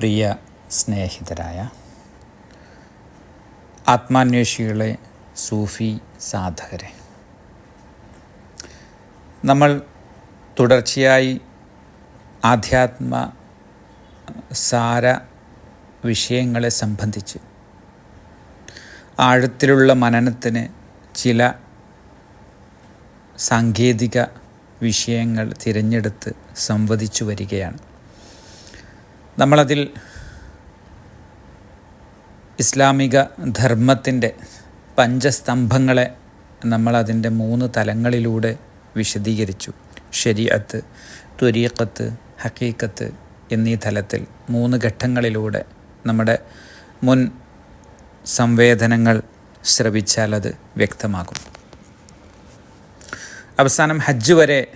പ്രിയ സ്നേഹിതരായ ആത്മാന്വേഷികളെ സൂഫി സാധകരെ. നമ്മൾ തുടർച്ചയായി ആധ്യാത്മ സാര വിഷയങ്ങളെ സംബന്ധിച്ച് ആഴത്തിലുള്ള മനനത്തിന് ചില സാങ്കേതിക വിഷയങ്ങൾ തിരഞ്ഞെടുത്ത് സംവദിച്ചു വരികയാണ്. നമ്മളതിൽ ഇസ്ലാമിക ധർമ്മത്തിന്റെ പഞ്ചസ്തംഭങ്ങളെ നമ്മളതിന്റെ മൂന്ന് തലങ്ങളിലൂടെ വിശദീകരിച്ചു. ശരീഅത്ത് ത്വരീഖത്ത് ഹക്കീക്കത്ത് എന്നീ തലത്തിൽ മൂന്ന് ഘട്ടങ്ങളിലൂടെ നമ്മുടെ മുൻ സംവേദനങ്ങൾ ശ്രവിച്ചാൽ അത് വ്യക്തമാകും. അവസാനം ഹജ്ജ് വരെ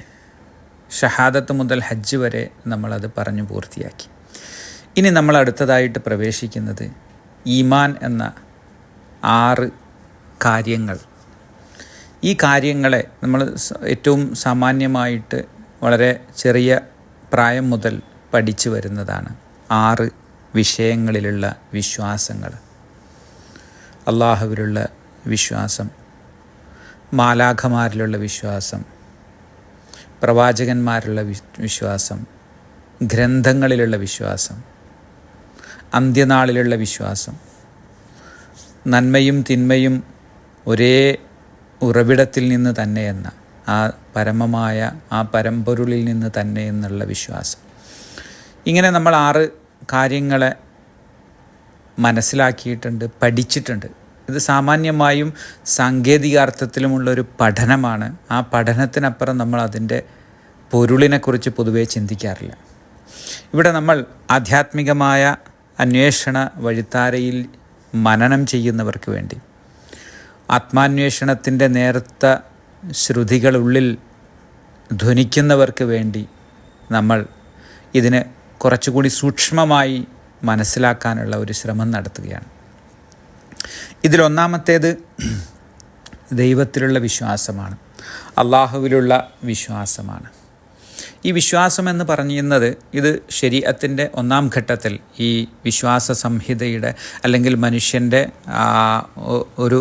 ഷഹാദത്ത് മുതൽ ഹജ്ജ് വരെ നമ്മളത് പറഞ്ഞു പൂർത്തിയാക്കി. ഇനി നമ്മൾ അടുത്തതായിട്ട് പ്രവേശിക്കുന്നത് ഈമാൻ എന്ന ആറ് കാര്യങ്ങൾ. ഈ കാര്യങ്ങളെ നമ്മൾ ഏറ്റവും സാമാന്യമായിട്ട് വളരെ ചെറിയ പ്രായം മുതൽ പഠിച്ചു വരുന്നതാണ്. ആറ് വിഷയങ്ങളിലുള്ള വിശ്വാസങ്ങൾ. അള്ളാഹുവിലുള്ള വിശ്വാസം മാലാഖമാരിലുള്ള വിശ്വാസം പ്രവാചകന്മാരിലുള്ള വിശ്വാസം ഗ്രന്ഥങ്ങളിലുള്ള വിശ്വാസം അന്ത്യനാളിലുള്ള വിശ്വാസം. നന്മയും തിന്മയും ഒരേ ഉറവിടത്തിൽ നിന്ന് തന്നെ എന്ന ആ പരമമായ ആ പരമ്പൊരുളിൽ നിന്ന് തന്നെ എന്നുള്ള വിശ്വാസം. ഇങ്ങനെ നമ്മൾ ആറ് കാര്യങ്ങളെ മനസ്സിലാക്കിയിട്ടുണ്ട് പഠിച്ചിട്ടുണ്ട്. ഇത് സാമാന്യമായും സാങ്കേതികാർത്ഥത്തിലുമുള്ളൊരു പഠനമാണ്. ആ പഠനത്തിനപ്പുറം നമ്മൾ അതിന്റെ പൊരുളിനെക്കുറിച്ച് പൊതുവേ ചിന്തിക്കാറില്ല. ഇവിടെ നമ്മൾ ആധ്യാത്മികമായ അന്വേഷണ വഴിത്താരയിൽ മനനം ചെയ്യുന്നവർക്ക് വേണ്ടി. ആത്മാന്വേഷണത്തിന്റെ നേർത്ത ശ്രുതികളുള്ളിൽ ധ്വനിക്കുന്നവർക്ക് വേണ്ടി നമ്മൾ ഇതിനെ കുറച്ചുകൂടി സൂക്ഷ്മമായി മനസ്സിലാക്കാനുള്ള ഒരു ശ്രമം നടത്തുകയാണ്. ഇതിലൊന്നാമത്തേത് ദൈവത്തിലുള്ള വിശ്വാസമാണ്. അള്ളാഹുവിലുള്ള വിശ്വാസമാണ്. ഈ വിശ്വാസം എന്ന് പറയുന്നത് ഇത് ശരീരത്തിന്റെ ഒന്നാം ഘട്ടത്തിൽ ഈ വിശ്വാസ സംഹിതയുടെ അല്ലെങ്കിൽ മനുഷ്യന്റെ ഒരു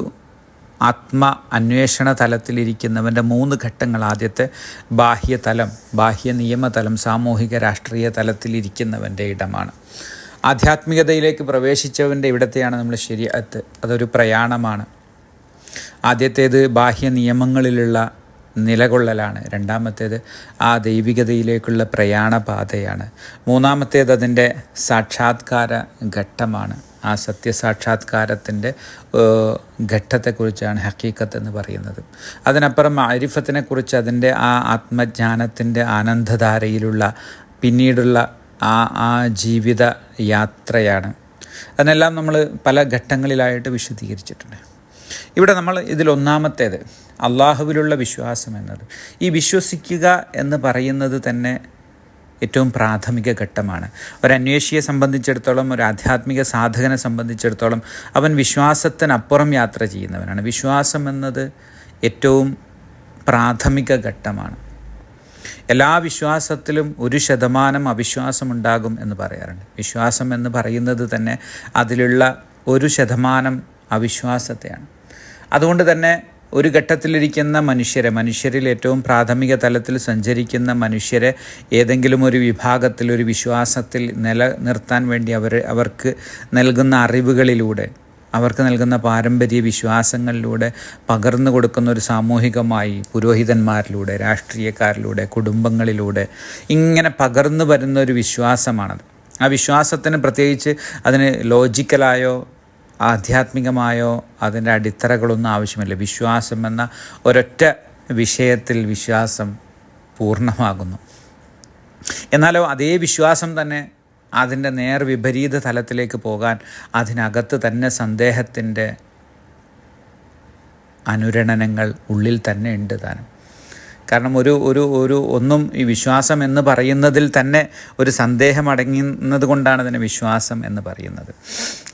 ആത്മ അന്വേഷണ തലത്തിലിരിക്കുന്നവന്റെ മൂന്ന് ഘട്ടങ്ങൾ ആദ്യത്തെ ബാഹ്യതലം ബാഹ്യ നിയമതലം സാമൂഹിക രാഷ്ട്രീയ തലത്തിലിരിക്കുന്നവന്റെ ഇടമാണ്. ആധ്യാത്മികതയിലേക്ക് പ്രവേശിച്ചവന്റെ ഇവിടത്തെയാണ് നമ്മൾ ശരിയത്ത് അതൊരു പ്രയാണമാണ്. ആദ്യത്തേത് ബാഹ്യ നിയമങ്ങളിലുള്ള നിലകൊള്ളലാണ്. രണ്ടാമത്തേത് ആ ദൈവികതയിലേക്കുള്ള പ്രയാണപാതയാണ്. മൂന്നാമത്തേത് അതിന്റെ സാക്ഷാത്കാര ഘട്ടമാണ്. ആ സത്യസാക്ഷാത്കാരത്തിന്റെ ഘട്ടത്തെക്കുറിച്ചാണ് ഹക്കീക്കത്ത് എന്ന് പറയുന്നത്. അതിനപ്പുറം അരിഫത്തിനെക്കുറിച്ച് അതിന്റെ ആ ആത്മജ്ഞാനത്തിന്റെ ആനന്ദധാരയിലുള്ള പിന്നീടുള്ള ആ ആ ജീവിത യാത്രയാണ് അതിനെല്ലാം നമ്മൾ പല ഘട്ടങ്ങളിലായിട്ട് വിശദീകരിച്ചിട്ടുണ്ട്. ഇവിടെ നമ്മൾ ഇതിലൊന്നാമത്തേത് അള്ളാഹുവിലുള്ള വിശ്വാസം എന്നത്. ഈ വിശ്വസിക്കുക എന്ന് പറയുന്നത് തന്നെ ഏറ്റവും പ്രാഥമിക ഘട്ടമാണ്. ഒരന്വേഷിയെ സംബന്ധിച്ചിടത്തോളം ഒരു ആധ്യാത്മിക സാധകനെ സംബന്ധിച്ചിടത്തോളം അവൻ വിശ്വാസത്തിനപ്പുറം യാത്ര ചെയ്യുന്നവനാണ്. വിശ്വാസം എന്നത് ഏറ്റവും പ്രാഥമിക ഘട്ടമാണ്. എല്ലാ വിശ്വാസത്തിലും ഒരു ശതമാനം അവിശ്വാസമുണ്ടാകും എന്ന് പറയാറുണ്ട്. വിശ്വാസം എന്ന് പറയുന്നത് തന്നെ അതിലുള്ള ഒരു ശതമാനം അവിശ്വാസത്തെയാണ്. അതുകൊണ്ട് തന്നെ ഒരു ഘട്ടത്തിലിരിക്കുന്ന മനുഷ്യരെ മനുഷ്യരിൽ ഏറ്റവും പ്രാഥമിക തലത്തിൽ സഞ്ചരിക്കുന്ന മനുഷ്യരെ ഏതെങ്കിലും ഒരു വിഭാഗത്തിൽ ഒരു വിശ്വാസത്തിൽ നിലനിർത്താൻ വേണ്ടി അവർ അവർക്ക് നൽകുന്ന അറിവുകളിലൂടെ അവർക്ക് നൽകുന്ന പാരമ്പര്യ വിശ്വാസങ്ങളിലൂടെ പകർന്നു കൊടുക്കുന്ന ഒരു സാമൂഹികമായി പുരോഹിതന്മാരിലൂടെ രാഷ്ട്രീയക്കാരിലൂടെ കുടുംബങ്ങളിലൂടെ ഇങ്ങനെ പകർന്നു വരുന്ന ഒരു വിശ്വാസമാണത്. ആ വിശ്വാസത്തിന് പ്രത്യേകിച്ച് അതിന് ലോജിക്കലായോ ആധ്യാത്മികമായോ അതിന്റെ അടിത്തറകളൊന്നും ആവശ്യമില്ല. വിശ്വാസം എന്ന ഒരൊറ്റ വിഷയത്തിൽ വിശ്വാസം പൂർണമാകുന്നു. എന്നാലോ അതേ വിശ്വാസം തന്നെ അതിന്റെ നേർ വിപരീത തലത്തിലേക്ക് പോകാൻ അതിനകത്ത് തന്നെ സന്ദേഹത്തിന്റെ അനുരണനങ്ങൾ ഉള്ളിൽ തന്നെ ഉണ്ട് താനും. കാരണം ഒരു ഒരു ഒരു ഒന്നും ഈ വിശ്വാസം എന്ന് പറയുന്നതിൽ തന്നെ ഒരു സന്ദേഹം അടങ്ങുന്നത് കൊണ്ടാണ് അതിനെ വിശ്വാസം എന്ന് പറയുന്നത്.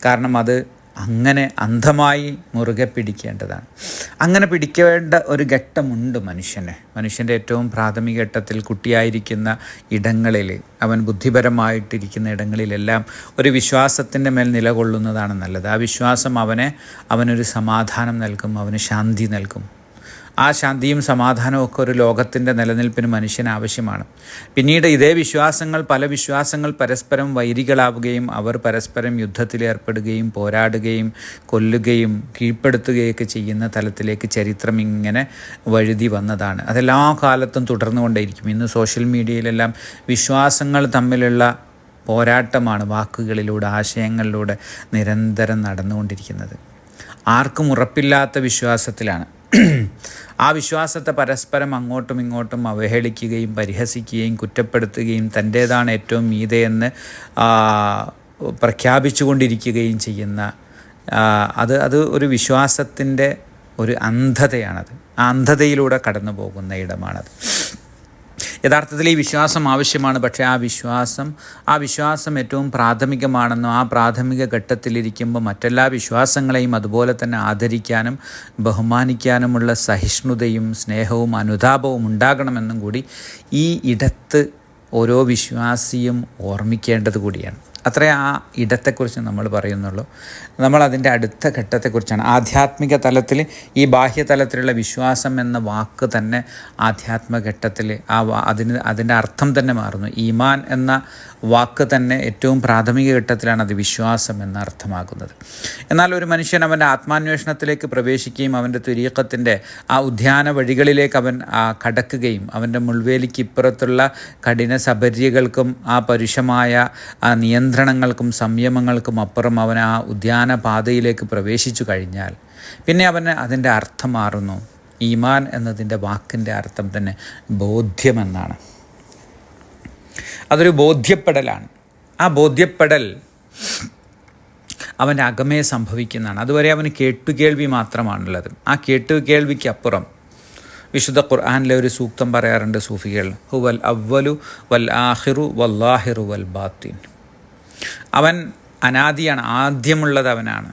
കാരണം അത് അങ്ങനെ അന്ധമായി മുറുകെ പിടിക്കേണ്ടതാണ്. അങ്ങനെ പിടിക്കേണ്ട ഒരു ഘട്ടമുണ്ട് മനുഷ്യന്. മനുഷ്യന്റെ ഏറ്റവും പ്രാഥമിക ഘട്ടത്തിൽ കുട്ടിയായിരിക്കുന്ന ഇടങ്ങളിൽ അവൻ ബുദ്ധിപരമായിട്ടിരിക്കുന്ന ഇടങ്ങളിലെല്ലാം ഒരു വിശ്വാസത്തിന്റെ മേൽ നിലകൊള്ളുന്നതാണ് നല്ലത്. ആ വിശ്വാസം അവനെ അവനൊരു സമാധാനം നൽകും അവന് ശാന്തി നൽകും. ആ ശാന്തിയും സമാധാനവും ഒക്കെ ഒരു ലോകത്തിന്റെ നിലനിൽപ്പിന് മനുഷ്യൻ ആവശ്യമാണ്. പിന്നീട് ഇതേ വിശ്വാസങ്ങൾ പല വിശ്വാസങ്ങൾ പരസ്പരം വൈരികളാവുകയും അവർ പരസ്പരം യുദ്ധത്തിലേർപ്പെടുകയും പോരാടുകയും കൊല്ലുകയും കീഴ്പ്പെടുത്തുകയൊക്കെ ചെയ്യുന്ന തലത്തിലേക്ക് ചരിത്രം ഇങ്ങനെ വഴുതി വന്നതാണ്. അതെല്ലാ കാലത്തും തുടർന്നുകൊണ്ടേയിരിക്കും. ഇന്ന് സോഷ്യൽ മീഡിയയിലെല്ലാം വിശ്വാസങ്ങൾ തമ്മിലുള്ള പോരാട്ടമാണ് വാക്കുകളിലൂടെ ആശയങ്ങളിലൂടെ നിരന്തരം നടന്നുകൊണ്ടിരിക്കുന്നത്. ആർക്കും ഉറപ്പില്ലാത്ത വിശ്വാസത്തിലാണ്. ആ വിശ്വാസത്തെ പരസ്പരം അങ്ങോട്ടും ഇങ്ങോട്ടും അവഹേളിക്കുകയും പരിഹസിക്കുകയും കുറ്റപ്പെടുത്തുകയും തന്റേതാണ് ഏറ്റവും മീതയെന്ന് പ്രഖ്യാപിച്ചുകൊണ്ടിരിക്കുകയും ചെയ്യുന്ന അത് അത് ഒരു വിശ്വാസത്തിന്റെ ഒരു അന്ധതയാണത്. ആ അന്ധതയിലൂടെ കടന്നു പോകുന്ന ഇടമാണത്. യഥാർത്ഥത്തിൽ ഈ വിശ്വാസം ആവശ്യമാണ് പക്ഷേ ആ വിശ്വാസം ആ വിശ്വാസം ഏറ്റവും പ്രാഥമികമാണെന്നും ആ പ്രാഥമിക ഘട്ടത്തിലിരിക്കുമ്പോൾ മറ്റെല്ലാ വിശ്വാസങ്ങളെയും അതുപോലെ തന്നെ ആദരിക്കാനും ബഹുമാനിക്കാനുമുള്ള സഹിഷ്ണുതയും സ്നേഹവും അനുതാപവും ഉണ്ടാകണമെന്നും കൂടി ഈ ഇടത്ത് ഓരോ വിശ്വാസിയും ഓർമ്മിക്കേണ്ടത് കൂടിയാണ്. അത്രേ ആ ഇടത്തെക്കുറിച്ച് നമ്മൾ പറയുന്നുള്ളൂ. നമ്മൾ അതിന്റെ അടുത്ത ഘട്ടത്തെക്കുറിച്ചാണ്. ആധ്യാത്മിക തലത്തിൽ ഈ ബാഹ്യതലത്തിലുള്ള വിശ്വാസം എന്ന വാക്ക് തന്നെ ആധ്യാത്മഘട്ടത്തിൽ ആ അതിന് അതിന്റെ അർത്ഥം തന്നെ മാറുന്നു. ഈമാൻ എന്ന വാക്ക് തന്നെ ഏറ്റവും പ്രാഥമിക ഘട്ടത്തിലാണ് അത് വിശ്വാസം എന്ന അർത്ഥമാക്കുന്നത് എന്നാൽ ഒരു മനുഷ്യൻ അവന്റെ ആത്മാന്വേഷണത്തിലേക്ക് പ്രവേശിക്കുകയും അവന്റെ തുരീക്കത്തിന്റെ ആ ഉദ്യാന വഴികളിലേക്ക് അവൻ കടക്കുകയും അവന്റെ മുൾവേലിക്ക് ഇപ്പുറത്തുള്ള കഠിന സബര്യകൾക്കും ആ പരുഷമായ ആ നിയന്ത്രണങ്ങൾക്കും സംയമങ്ങൾക്കും അപ്പുറം അവൻ ആ ഉദ്യാന പാതയിലേക്ക് പ്രവേശിച്ചു കഴിഞ്ഞാൽ പിന്നെ അവന് അതിന്റെ അർത്ഥം മാറുന്നു. ഈമാൻ എന്നതിന്റെ വാക്കിന്റെ അർത്ഥം തന്നെ ബോധ്യമെന്നാണ്. അതൊരു ബോധ്യപ്പെടലാണ്. ആ ബോധ്യപ്പെടൽ അവന്റെ അകമേ സംഭവിക്കുന്നതാണ്. അതുവരെ അവന് കേട്ടുകേൾവി മാത്രമാണുള്ളത്. ആ കേട്ടുകേൾവിക്കപ്പുറം വിശുദ്ധ ഖുർആാനിലെ ഒരു സൂക്തം പറയാറുണ്ട് സൂഫികൾ ഹുവൽ അവ്വലു വൽ ആഹിറു വല്ലാഹിറു വൽ ബാത്തിൻ. അവൻ അനാദിയാണ് ആദ്യമുള്ളത് അവനാണ്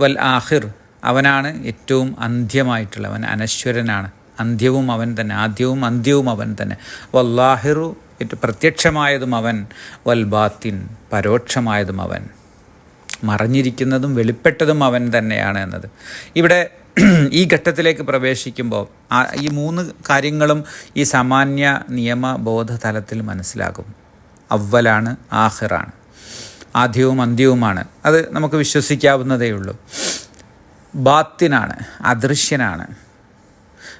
വൽ ആഹിർ അവനാണ് ഏറ്റവും അന്ത്യമായിട്ടുള്ളവൻ അനശ്വരനാണ്. അന്ത്യവും അവൻ തന്നെ ആദ്യവും അന്ത്യവും അവൻ തന്നെ. വല്ലാഹിറു പ്രത്യക്ഷമായതും അവൻ. വൽ ബാത്തിൻ പരോക്ഷമായതും അവൻ. മറഞ്ഞിരിക്കുന്നതും വെളിപ്പെട്ടതും അവൻ തന്നെയാണ് എന്നത്. ഇവിടെ ഈ ഘട്ടത്തിലേക്ക് പ്രവേശിക്കുമ്പോൾ ഈ മൂന്ന് കാര്യങ്ങളും ഈ സാമാന്യ നിയമബോധ തലത്തിൽ മനസ്സിലാകും. അവലാണ് ആഹിറാണ് ആദ്യവും അന്ത്യവുമാണ്. അത് നമുക്ക് വിശ്വസിക്കാവുന്നതേ ഉള്ളൂ. ബാത്തിനാണ് അദൃശ്യനാണ്.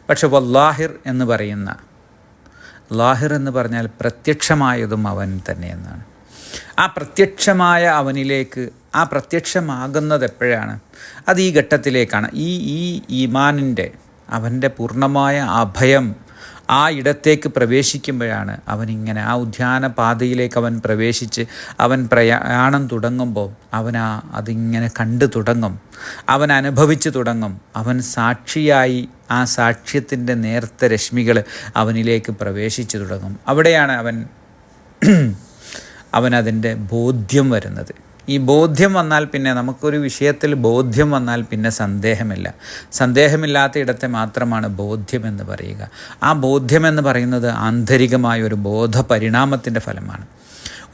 പക്ഷെ വല്ലാഹിർ എന്ന് പറയുന്ന ലാഹിർ എന്ന് പറഞ്ഞാൽ പ്രത്യക്ഷമായതും അവൻ തന്നെ എന്നാണ് ആ പ്രത്യക്ഷമായ അവനിലേക്ക് ആ പ്രത്യക്ഷമാകുന്നത് എപ്പോഴാണ്? അത് ഈ ഘട്ടത്തിലേക്കാണ്. ഈ ഈ ഈമാനിന്റെ അവന്റെ പൂർണമായ അഭയം ആ ഇടത്തേക്ക് പ്രവേശിക്കുമ്പോഴാണ് ഇങ്ങനെ ആ ഉദ്യാന പാതയിലേക്ക് അവൻ പ്രവേശിച്ച് അവൻ പ്രയാണം തുടങ്ങുമ്പോൾ അവനാ അതിങ്ങനെ കണ്ടു തുടങ്ങും. അവൻ അനുഭവിച്ചു തുടങ്ങും. അവൻ സാക്ഷിയായി ആ സാക്ഷ്യത്തിന്റെ നേർത്ത രശ്മികൾ അവനിലേക്ക് പ്രവേശിച്ചു തുടങ്ങും. അവിടെയാണ് അവൻ അവനതിന്റെ ബോധ്യം വരുന്നത്. ഈ ബോധ്യം വന്നാൽ പിന്നെ നമുക്കൊരു വിഷയത്തിൽ ബോധ്യം വന്നാൽ പിന്നെ സന്ദേഹമില്ല. സന്ദേഹമില്ലാത്ത ഇടത്തെ മാത്രമാണ് ബോധ്യമെന്ന് പറയുക. ആ ബോധ്യമെന്ന് പറയുന്നത് ആന്തരികമായ ഒരു ബോധ പരിണാമത്തിന്റെ ഫലമാണ്.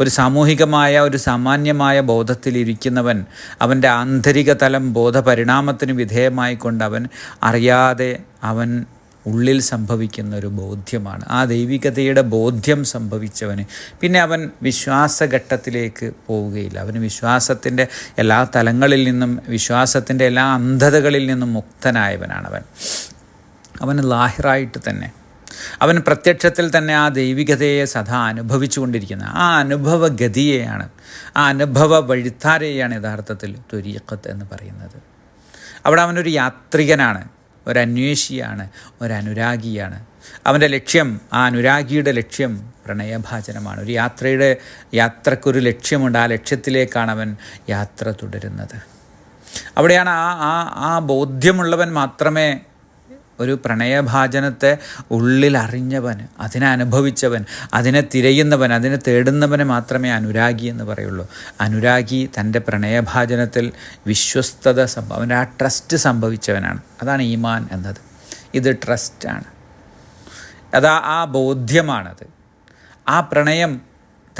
ഒരു സാമൂഹികമായ ഒരു സാമാന്യമായ ബോധത്തിലിരിക്കുന്നവൻ അവന്റെ ആന്തരിക തലം ബോധപരിണാമത്തിന് വിധേയമായിക്കൊണ്ട് അവൻ അറിയാതെ അവൻ ഉള്ളിൽ സംഭവിക്കുന്ന ഒരു ബോധ്യമാണ്. ആ ദൈവികതയുടെ ബോധ്യം സംഭവിച്ചവന്. പിന്നെ അവൻ വിശ്വാസഘട്ടത്തിലേക്ക് പോവുകയില്ല. അവന് വിശ്വാസത്തിന്റെ എല്ലാ തലങ്ങളിൽ നിന്നും വിശ്വാസത്തിന്റെ എല്ലാ അന്ധതകളിൽ നിന്നും മുക്തനായവനാണ് അവൻ അവന് ലാഹിറായിട്ട് തന്നെ. അവൻ പ്രത്യക്ഷത്തിൽ തന്നെ ആ ദൈവികതയെ സദാ അനുഭവിച്ചു കൊണ്ടിരിക്കുന്നത് ആ അനുഭവഗതിയെയാണ് ആ അനുഭവ വഴിത്താരെയാണ് യഥാർത്ഥത്തിൽ ത്വരീഖത്ത് എന്ന് പറയുന്നത്. അവിടെ അവനൊരു യാത്രികനാണ്. ഒരന്വേഷിയാണ് ഒരനുരാഗിയാണ്. അവന്റെ ലക്ഷ്യം ആ അനുരാഗിയുടെ ലക്ഷ്യം പ്രണയഭാചനമാണ് ഒരു യാത്രയുടെ യാത്രക്കൊരു ലക്ഷ്യമുണ്ട്. ആ ലക്ഷ്യത്തിലേക്കാണ് അവൻ യാത്ര തുടരുന്നത്. അവിടെയാണ് ആ ആ ആ ബോധ്യമുള്ളവൻ മാത്രമേ ഒരു പ്രണയഭാചനത്തെ ഉള്ളിൽ അറിഞ്ഞവൻ അതിനെ അനുഭവിച്ചവൻ അതിനെ തിരയുന്നവൻ അതിനെ തേടുന്നവനെ മാത്രമേ അനുരാഗി എന്ന് പറയുള്ളൂ. അനുരാഗി തന്റെ പ്രണയഭാചനത്തിൽ വിശ്വസ്തത സംഭവ ആ ട്രസ്റ്റ് സംഭവിച്ചവനാണ്. അതാണ് ഈമാൻ എന്നത്. ഇത് ട്രസ്റ്റാണ് അതാ ആ ബോധ്യമാണത്. ആ പ്രണയം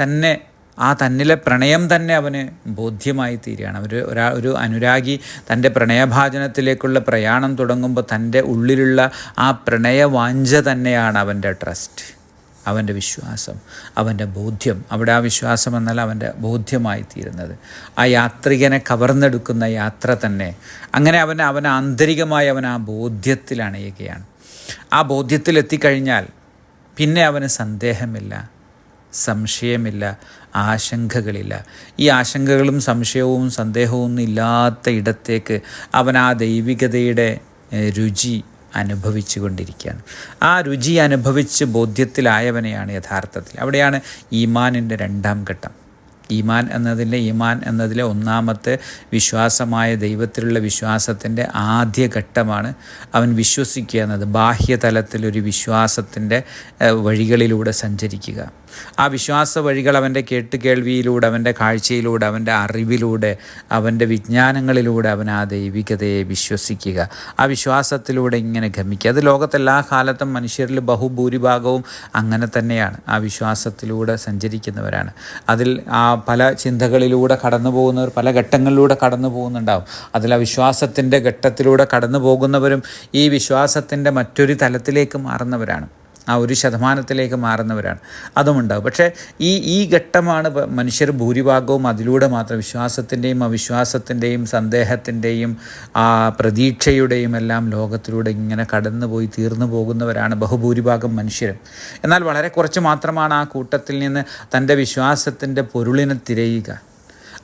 തന്നെ ആ തന്നിലെ പ്രണയം തന്നെ അവന് ബോധ്യമായി തീരുകയാണ്. അവർ ഒരാ ഒരു അനുരാഗി തന്റെ പ്രണയഭാജനത്തിലേക്കുള്ള പ്രയാണം തുടങ്ങുമ്പോൾ തന്റെ ഉള്ളിലുള്ള ആ പ്രണയവാഞ്ച തന്നെയാണ് അവന്റെ ട്രസ്റ്റ് അവന്റെ വിശ്വാസം അവന്റെ ബോധ്യം. അവിടെ ആ വിശ്വാസം എന്നാൽ അവന്റെ ബോധ്യമായി തീരുന്നത്. ആ യാത്രികനെ കവർന്നെടുക്കുന്ന യാത്ര തന്നെ. അങ്ങനെ അവൻ അവൻ ആന്തരികമായി അവൻ ആ ബോധ്യത്തിൽ അണയുകയാണ് ആ ബോധ്യത്തിൽ എത്തിക്കഴിഞ്ഞാൽ പിന്നെ അവന് സന്ദേഹമില്ല. സംശയമില്ല ആശങ്കകളില്ല. ഈ ആശങ്കകളും സംശയവും സന്ദേഹവും ഇല്ലാത്ത ഇടത്തേക്ക് അവൻ ആ ദൈവികതയുടെ രുചി അനുഭവിച്ചു കൊണ്ടിരിക്കുകയാണ് ആ രുചി അനുഭവിച്ച് ബോധ്യത്തിലായവനെയാണ് യഥാർത്ഥത്തിൽ. അവിടെയാണ് ഈമാനിന്റെ രണ്ടാം ഘട്ടം. ഈമാൻ എന്നതിലെ ഈമാൻ എന്നതിലെ ഒന്നാമത്തെ വിശ്വാസമായ ദൈവത്തിലുള്ള വിശ്വാസത്തിന്റെ ആദ്യ ഘട്ടമാണ് അവൻ വിശ്വസിക്കുക എന്നത്. ബാഹ്യതലത്തിലൊരു വിശ്വാസത്തിന്റെ വഴികളിലൂടെ സഞ്ചരിക്കുക. ആ വിശ്വാസ വഴികൾ അവന്റെ കേട്ടുകേൾവിയിലൂടെ അവന്റെ കാഴ്ചയിലൂടെ അവന്റെ അറിവിലൂടെ അവന്റെ വിജ്ഞാനങ്ങളിലൂടെ അവൻ ആ ദൈവികതയെ വിശ്വസിക്കുക. ആ വിശ്വാസത്തിലൂടെ ഇങ്ങനെ ഗമിക്കുക. അത് ലോകത്തെല്ലാ കാലത്തും മനുഷ്യരിൽ ബഹുഭൂരിഭാഗവും അങ്ങനെ തന്നെയാണ്. ആ വിശ്വാസത്തിലൂടെ സഞ്ചരിക്കുന്നവരാണ്. അതിൽ ആ പല ചിന്തകളിലൂടെ കടന്നു പോകുന്നവർ പല ഘട്ടങ്ങളിലൂടെ കടന്നു പോകുന്നുണ്ടാവും. അതിൽ ആ വിശ്വാസത്തിന്റെ ഘട്ടത്തിലൂടെ കടന്നു പോകുന്നവരും ഈ വിശ്വാസത്തിന്റെ മറ്റൊരു തലത്തിലേക്ക് മാറുന്നവരാണ്. ആ ഒരു ശതമാനത്തിലേക്ക് മാറുന്നവരാണ്. അതുമുണ്ടാകും പക്ഷേ ഈ ഈ ഘട്ടമാണ് മനുഷ്യർ ഭൂരിഭാഗവും അതിലൂടെ മാത്രം വിശ്വാസത്തിന്റെയും അവിശ്വാസത്തിന്റെയും സന്ദേഹത്തിന്റെയും ആ പ്രതീക്ഷയുടെയും എല്ലാം ലോകത്തിലൂടെ ഇങ്ങനെ കടന്നു പോയി തീർന്നു പോകുന്നവരാണ് ബഹുഭൂരിഭാഗം മനുഷ്യരും. എന്നാൽ വളരെ കുറച്ച് മാത്രമാണ് ആ കൂട്ടത്തിൽ നിന്ന് തന്റെ വിശ്വാസത്തിന്റെ പൊരുളിനെ തിരയുക.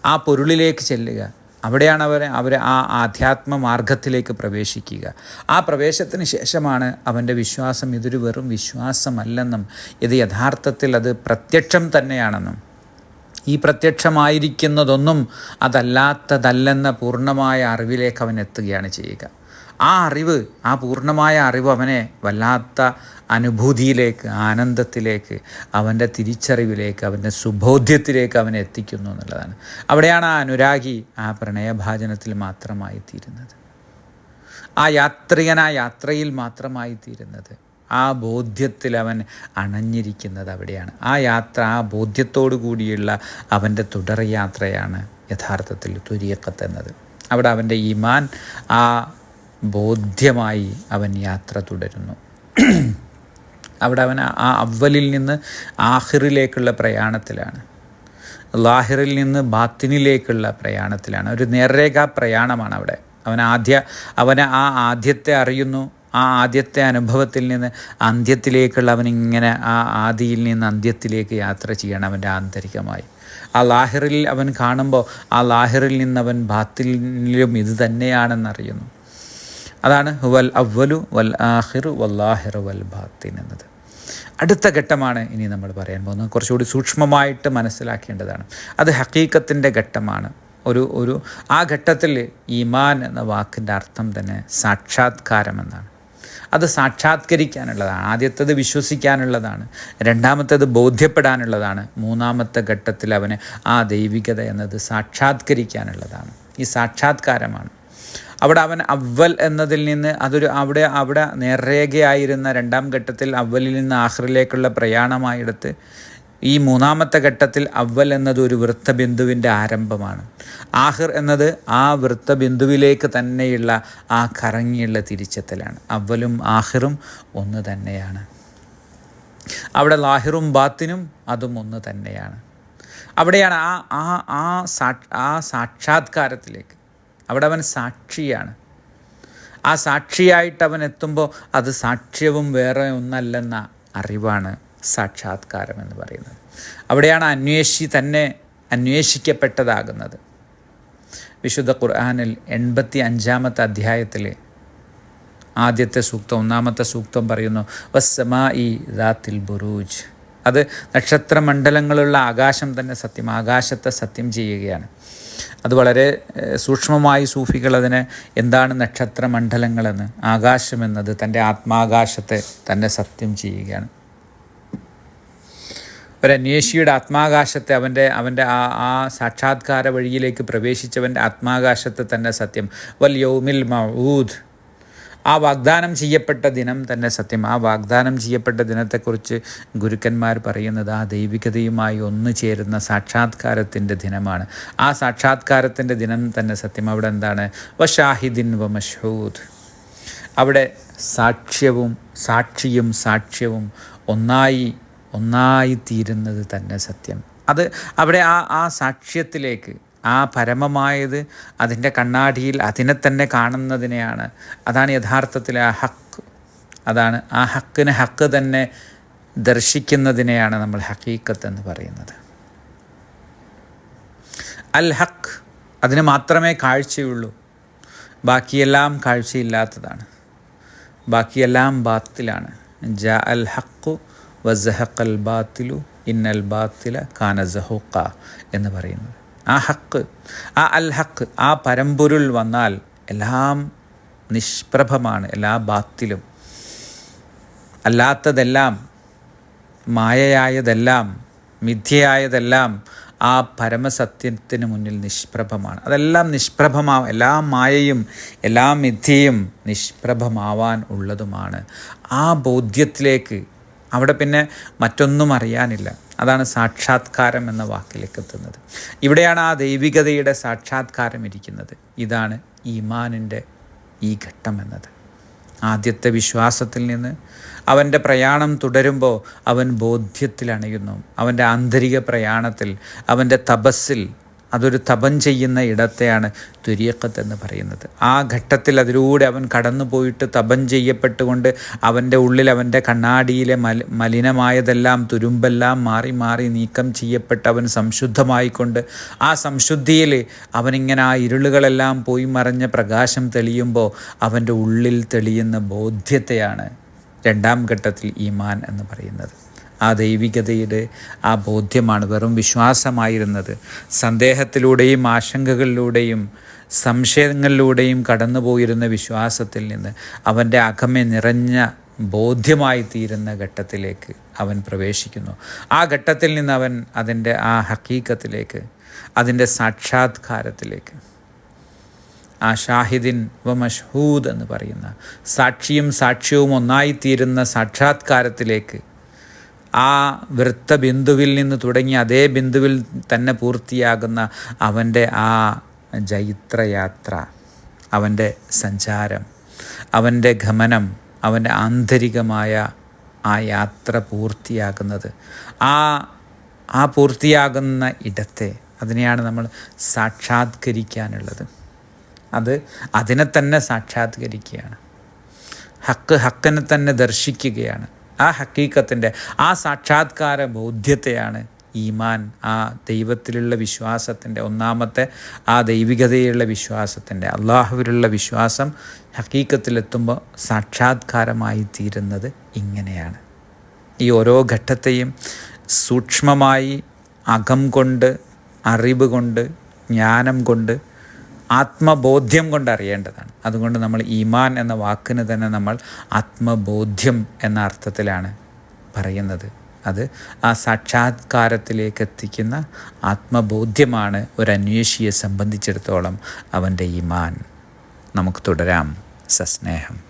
ആ പൊരുളിലേക്ക് ചെല്ലുക. അവിടെയാണ് അവർ അവർ ആ ആധ്യാത്മ മാർഗത്തിലേക്ക് പ്രവേശിക്കുക. ആ പ്രവേശത്തിന് ശേഷമാണ് അവന്റെ വിശ്വാസം ഇതൊരു വെറും വിശ്വാസമല്ലെന്നും ഇത് യഥാർത്ഥത്തിൽ അത് പ്രത്യക്ഷം തന്നെയാണെന്നും. ഈ പ്രത്യക്ഷമായിരിക്കുന്നതൊന്നും അതല്ലാത്തതല്ലെന്ന പൂർണമായ അറിവിലേക്ക് അവൻ എത്തുകയാണ് ചെയ്യുക. ആ അറിവ് ആ പൂർണമായ അറിവ് അവനെ വല്ലാത്ത അനുഭൂതിയിലേക്ക് ആനന്ദത്തിലേക്ക് അവന്റെ തിരിച്ചറിവിലേക്ക് അവന്റെ സുബോധ്യത്തിലേക്ക് അവനെ എത്തിക്കുന്നു എന്നുള്ളതാണ്. അവിടെയാണ് ആ അനുരാഗി ആ പ്രണയഭാജനത്തിൽ മാത്രമായി തീരുന്നത്. ആ യാത്രികൻ ആ യാത്രയിൽ മാത്രമായി തീരുന്നത്. ആ ബോധ്യത്തിൽ അവൻ അണഞ്ഞിരിക്കുന്നത് അവിടെയാണ്. ആ യാത്ര ആ ബോധ്യത്തോടു കൂടിയുള്ള അവന്റെ തുടർ യാത്രയാണ് യഥാർത്ഥത്തിൽ തുരിയക്കത്ത് എന്നത്. അവിടെ അവന്റെ ഈമാൻ ആ ബോധ്യമായി അവൻ യാത്ര തുടരുന്നു. അവിടെ അവൻ ആ അവലിൽ നിന്ന് ആഹിറിലേക്കുള്ള പ്രയാണത്തിലാണ്. ലാഹിറിൽ നിന്ന് ബാത്തിനിലേക്കുള്ള പ്രയാണത്തിലാണ്. ഒരു നേർരേഖാ പ്രയാണമാണ് അവിടെ. അവൻ ആദ്യ അവന് ആ ആദ്യത്തെ അറിയുന്നു. ആ ആദ്യത്തെ അനുഭവത്തിൽ നിന്ന് അന്ത്യത്തിലേക്കുള്ള അവനിങ്ങനെ ആ ആദിയിൽ നിന്ന് അന്ത്യത്തിലേക്ക് യാത്ര ചെയ്യണം അവന്റെ ആന്തരികമായി. ആ ലാഹിറിൽ അവൻ കാണുമ്പോൾ ആ ലാഹിറിൽ നിന്ന് അവൻ ബാത്തിലും ഇത് തന്നെയാണെന്നറിയുന്നു. അതാണ് വൽ അവലു വൽ ആഹിർ വൽ ലാഹിർ വൽ ബാത്തിൻ എന്നത്. അടുത്ത ഘട്ടമാണ് ഇനി നമ്മൾ പറയാൻ പോകുന്നത്. കുറച്ചുകൂടി സൂക്ഷ്മമായിട്ട് മനസ്സിലാക്കേണ്ടതാണ്. അത് ഹക്കീക്കത്തിന്റെ ഘട്ടമാണ്. ഒരു ഒരു ആ ഘട്ടത്തിൽ ഈമാൻ എന്ന വാക്കിന്റെ അർത്ഥം തന്നെ സാക്ഷാത്കാരം എന്നാണ് അത് സാക്ഷാത്കരിക്കാനുള്ളതാണ്. ആദ്യത്തേത് വിശ്വസിക്കാനുള്ളതാണ്. രണ്ടാമത്തേത് ബോധ്യപ്പെടാനുള്ളതാണ്. മൂന്നാമത്തെ ഘട്ടത്തിൽ അവന് ആ ദൈവികത എന്നത് സാക്ഷാത്കരിക്കാനുള്ളതാണ്. ഈ സാക്ഷാത്കാരമാണ്. അവിടെ അവൻ അവൽ എന്നതിൽ നിന്ന് അതൊരു അവിടെ അവിടെ നേർരേഖയായിരുന്ന രണ്ടാം ഘട്ടത്തിൽ അവലിൽ നിന്ന് ആഹ്റിലേക്കുള്ള പ്രയാണമായെടുത്ത് ഈ മൂന്നാമത്തെ ഘട്ടത്തിൽ അവൽ എന്നത് ഒരു വൃത്തബിന്ദുവിന്റെ ആരംഭമാണ്. ആഹിർ എന്നത് ആ വൃത്തബിന്ദുവിലേക്ക് തന്നെയുള്ള ആ കറങ്ങിയുള്ള തിരിച്ചെത്തലാണ്. അവലും ആഹിറും ഒന്ന് തന്നെയാണ്. അവിടെ ലാഹിറും ബാത്തിനും അതും ഒന്ന് തന്നെയാണ്. അവിടെയാണ് ആ ആ ആ സാക്ഷാത്കാരത്തിലേക്ക്. അവിടെ അവൻ സാക്ഷിയാണ്. ആ സാക്ഷിയായിട്ട് അവൻ എത്തുമ്പോൾ അത് സാക്ഷ്യവും വേറെ ഒന്നല്ലെന്ന അറിവാണ് സാക്ഷാത്കാരം എന്ന് പറയുന്നത്. അവിടെയാണ് അന്വേഷി തന്നെ അന്വേഷിക്കപ്പെട്ടതാകുന്നത്. വിശുദ്ധ ഖുർആാനിൽ എൺപത്തി അഞ്ചാമത്തെ അധ്യായത്തിൽ ആദ്യത്തെ സൂക്തം ഒന്നാമത്തെ സൂക്തം പറയുന്നു വസ്സമാ ഇ ദാത്തിൽ ബുറൂജ്. അത് നക്ഷത്രമണ്ഡലങ്ങളുള്ള ആകാശം തന്നെ സത്യം ആകാശത്തെ സത്യം ചെയ്യുകയാണ്. അത് വളരെ സൂക്ഷ്മമായി സൂഫികൾ അതിനെ എന്താണ് നക്ഷത്ര മണ്ഡലങ്ങളെന്ന് ആകാശമെന്നത് തന്റെ ആത്മാകാശത്തെ തന്നെ സത്യം ചെയ്യുകയാണ്. ഒരന്വേഷിയുടെ ആത്മാകാശത്തെ അവന്റെ അവന്റെ ആ ആ സാക്ഷാത്കാര വഴിയിലേക്ക് പ്രവേശിച്ചവന്റെ ആത്മാകാശത്തെ തന്നെ സത്യം. വൽ യൗമിൽ മഊദ്. ആ വാഗ്ദാനം ചെയ്യപ്പെട്ട ദിനം തന്നെ സത്യം. ആ വാഗ്ദാനം ചെയ്യപ്പെട്ട ദിനത്തെക്കുറിച്ച് ഗുരുക്കന്മാർ പറയുന്നത് ആ ദൈവികതയുമായി ഒന്നു ചേരുന്ന സാക്ഷാത്കാരത്തിന്റെ ദിനമാണ്. ആ സാക്ഷാത്കാരത്തിന്റെ ദിനം തന്നെ സത്യം. അവിടെ എന്താണ്? വഷാഹിദിൻ വ മഷൂദ് അവിടെ സാക്ഷ്യവും സാക്ഷിയും സാക്ഷ്യവും ഒന്നായി ഒന്നായി തീരുന്നത് തന്നെ സത്യം. അത് അവിടെ ആ ആ സാക്ഷ്യത്തിലേക്ക് ആ പരമമായത് അതിന്റെ കണ്ണാടിയിൽ അതിനെ തന്നെ കാണുന്നതിനെയാണ്. അതാണ് യഥാർത്ഥത്തിൽ ആ ഹക്ക്. അതാണ് ആ ഹക്കിന് ഹക്ക് തന്നെ ദർശിക്കുന്നതിനെയാണ് നമ്മൾ ഹക്കീക്കത്ത് എന്ന് പറയുന്നത്. അൽ ഹക്ക് അതിന് മാത്രമേ കാഴ്ചയുള്ളൂ. ബാക്കിയെല്ലാം കാഴ്ചയില്ലാത്തതാണ്. ബാക്കിയെല്ലാം ബാത്തിലാണ്. ജ അൽ ഹക്കു വസഹക്കൽ ബാത്തിലു ഇന്നൽ ബാത്തില കാന ജഹുക്ക എന്ന് പറയുന്നത്. ആ ഹക്ക് ആ അൽ ഹക്ക് ആ പരമ്പൊരുൾ വന്നാൽ എല്ലാം നിഷ്പ്രഭമാണ് എല്ലാ ബാത്തിലും. അല്ലാത്തതെല്ലാം മായയായതെല്ലാം മിഥ്യയായതെല്ലാം ആ പരമസത്യത്തിന് മുന്നിൽ നിഷ്പ്രഭമാണ്. അതെല്ലാം നിഷ്പ്രഭമാവും എല്ലാ മായയും എല്ലാ മിഥ്യയും നിഷ്പ്രഭമാവാൻ ഉള്ളതുമാണ്. ആ ബോധ്യത്തിലേക്ക് അവിടെ പിന്നെ മറ്റൊന്നും അറിയാനില്ല. അതാണ് സാക്ഷാത്കാരം എന്ന വാക്കിലേക്ക് എത്തുന്നത് ഇവിടെയാണ് ആ ദൈവികതയുടെ സാക്ഷാത്കാരം ഇരിക്കുന്നത്. ഇതാണ് ഈമാനിന്റെ ഈ ഘട്ടം എന്നത്. ആദ്യത്തെ വിശ്വാസത്തിൽ നിന്ന് അവന്റെ പ്രയാണം തുടരുമ്പോൾ അവൻ ബോധ്യത്തിൽ അണയുന്നു അവന്റെ ആന്തരിക പ്രയാണത്തിൽ അവന്റെ തപസ്സിൽ അതൊരു തപം ചെയ്യുന്ന ഇടത്തെയാണ് തുര്യക്കത്ത് എന്ന് പറയുന്നത്. ആ ഘട്ടത്തിൽ അതിലൂടെ അവൻ കടന്നു പോയിട്ട് തപം ചെയ്യപ്പെട്ടുകൊണ്ട് അവന്റെ ഉള്ളിൽ അവന്റെ കണ്ണാടിയിലെ മല മലിനമായതെല്ലാം തുരുമ്പെല്ലാം മാറി മാറി നീക്കം ചെയ്യപ്പെട്ട് അവൻ സംശുദ്ധമായിക്കൊണ്ട് ആ സംശുദ്ധിയിൽ അവനിങ്ങനെ ആ ഇരുളുകളെല്ലാം പോയി മറഞ്ഞ പ്രകാശം തെളിയുമ്പോൾ അവന്റെ ഉള്ളിൽ തെളിയുന്ന ബോധ്യത്തെയാണ് രണ്ടാം ഘട്ടത്തിൽ ഈമാൻ എന്ന് പറയുന്നത്. ആ ദൈവികതയുടെ ആ ബോധ്യമാണ് വെറും വിശ്വാസമായിരുന്നത്. സന്ദേഹത്തിലൂടെയും ആശങ്കകളിലൂടെയും സംശയങ്ങളിലൂടെയും കടന്നുപോയിരുന്ന വിശ്വാസത്തിൽ നിന്ന് അവന്റെ അകമെ നിറഞ്ഞ ബോധ്യമായി തീരുന്ന ഘട്ടത്തിലേക്ക് അവൻ പ്രവേശിക്കുന്നു. ആ ഘട്ടത്തിൽ നിന്ന് അവൻ അതിന്റെ ആ ഹക്കീക്കത്തിലേക്ക് അതിന്റെ സാക്ഷാത്കാരത്തിലേക്ക് ആ ഷാഹിദിൻ വ മഷ്ഹൂദ് എന്ന് പറയുന്ന സാക്ഷിയും സാക്ഷ്യവും ഒന്നായിത്തീരുന്ന സാക്ഷാത്കാരത്തിലേക്ക് ആ വൃത്ത ബിന്ദുവിൽ നിന്ന് തുടങ്ങി അതേ ബിന്ദുവിൽ തന്നെ പൂർത്തിയാകുന്ന അവന്റെ ആ ജൈത്രയാത്ര അവന്റെ സഞ്ചാരം അവന്റെ ഗമനം അവന്റെ ആന്തരികമായ ആ യാത്ര പൂർത്തിയാകുന്നത്. ആ ആ പൂർത്തിയാകുന്ന ഇടത്തെ അതിനെയാണ് നമ്മൾ സാക്ഷാത്കരിക്കാനുള്ളത്. അത് അതിനെ തന്നെ സാക്ഷാത്കരിക്കുകയാണ്. ഹക്ക് ഹക്കനെ തന്നെ ദർശിക്കുകയാണ്. ആ ഹക്കീക്കത്തിന്റെ ആ സാക്ഷാത്കാര ബോധ്യത്തെയാണ് ഈമാൻ ആ ദൈവത്തിലുള്ള വിശ്വാസത്തിന്റെ ഒന്നാമത്തെ ആ ദൈവികതയുള്ള വിശ്വാസത്തിന്റെ അള്ളാഹുവിലുള്ള വിശ്വാസം ഹക്കീക്കത്തിലെത്തുമ്പോൾ സാക്ഷാത്കാരമായി തീരുന്നത് ഇങ്ങനെയാണ്. ഈ ഓരോ ഘട്ടത്തെയും സൂക്ഷ്മമായി അകം കൊണ്ട് അറിവ് കൊണ്ട് ജ്ഞാനം കൊണ്ട് ആത്മബോധ്യം കൊണ്ട് അറിയേണ്ടതാണ് അതുകൊണ്ട് നമ്മൾ ഈമാൻ എന്ന വാക്കിന് തന്നെ നമ്മൾ ആത്മബോധ്യം എന്ന അർത്ഥത്തിലാണ് പറയുന്നത്. അത് ആ സാക്ഷാത്കാരത്തിലേക്ക് എത്തിക്കുന്ന ആത്മബോധ്യമാണ് ഒരു അന്വേഷിയെ സംബന്ധിച്ചിടത്തോളം അവന്റെ ഈമാൻ. നമുക്ക് തുടരാം. സസ്നേഹം.